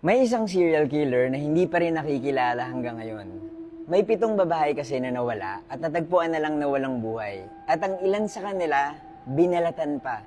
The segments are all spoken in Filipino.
May isang serial killer na hindi pa rin nakikilala hanggang ngayon. May pitong babae kasi na nawala at natagpuan na lang na walang buhay. At ang ilan sa kanila, binalatan pa.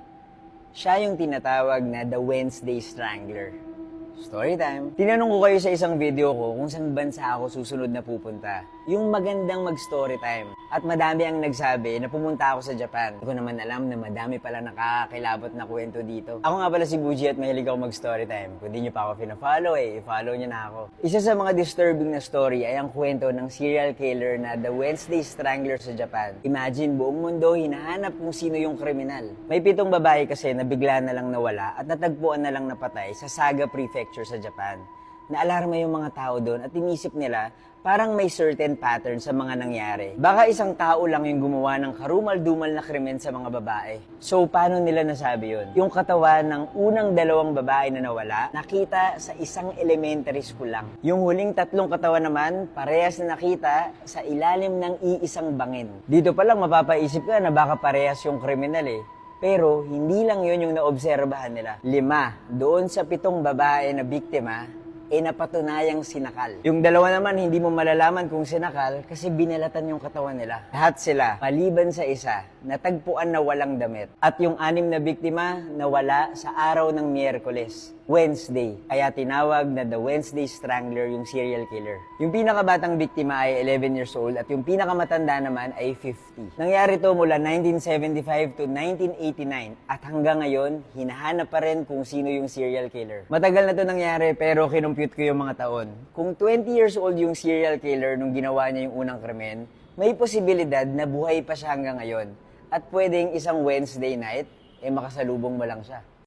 Siya yung tinatawag na The Wednesday Strangler. Story time. Tinanong ko kayo sa isang video ko kung saan bansa ako susunod na pupunta. Yung magandang mag-story time. At madami ang nagsabi na pumunta ako sa Japan. Hindi ko naman alam na madami pala nakakakilabot na kwento dito. Ako nga pala si Buji at mahilig ako mag-story time. Kung di nyo pa ako pina-follow eh, i-follow nyo na ako. Isa sa mga disturbing na story ay ang kwento ng serial killer na The Wednesday Strangler sa Japan. Imagine, buong mundo hinahanap kung sino yung kriminal. May pitong babae kasi na bigla na lang nawala at natagpuan na lang napatay sa Saga Prefecture sa Japan. Naalarma yung mga tao doon at inisip nila parang may certain pattern sa mga nangyari. Baka isang tao lang yung gumawa ng karumal-dumal na krimen sa mga babae. So, paano nila nasabi yun? Yung katawan ng unang dalawang babae na nawala, nakita sa isang elementary school lang. Yung huling tatlong katawan naman, parehas na nakita sa ilalim ng iisang bangin. Dito pa lang mapapaisip ka na baka parehas yung kriminal eh. Pero hindi lang yun yung naobserbahan nila. Lima, doon sa pitong babae na biktima, e napatunayang sinakal. Yung dalawa naman, hindi mo malalaman kung sinakal kasi binalatan yung katawan nila. Lahat sila, maliban sa isa, natagpuan na walang damit. At yung anim na biktima, nawala sa araw ng Miyerkules. Wednesday. Kaya tinawag na The Wednesday Strangler yung serial killer. Yung pinakabatang biktima ay 11 years old at yung pinakamatanda naman ay 50. Nangyari to mula 1975 to 1989 at hanggang ngayon, hinahanap pa rin kung sino yung serial killer. Matagal na to nangyari pero kinumpute ko yung mga taon. Kung 20 years old yung serial killer nung ginawa niya yung unang krimen, may posibilidad na buhay pa siya hanggang ngayon. At pwedeng isang Wednesday night, eh makasalubong mo lang siya.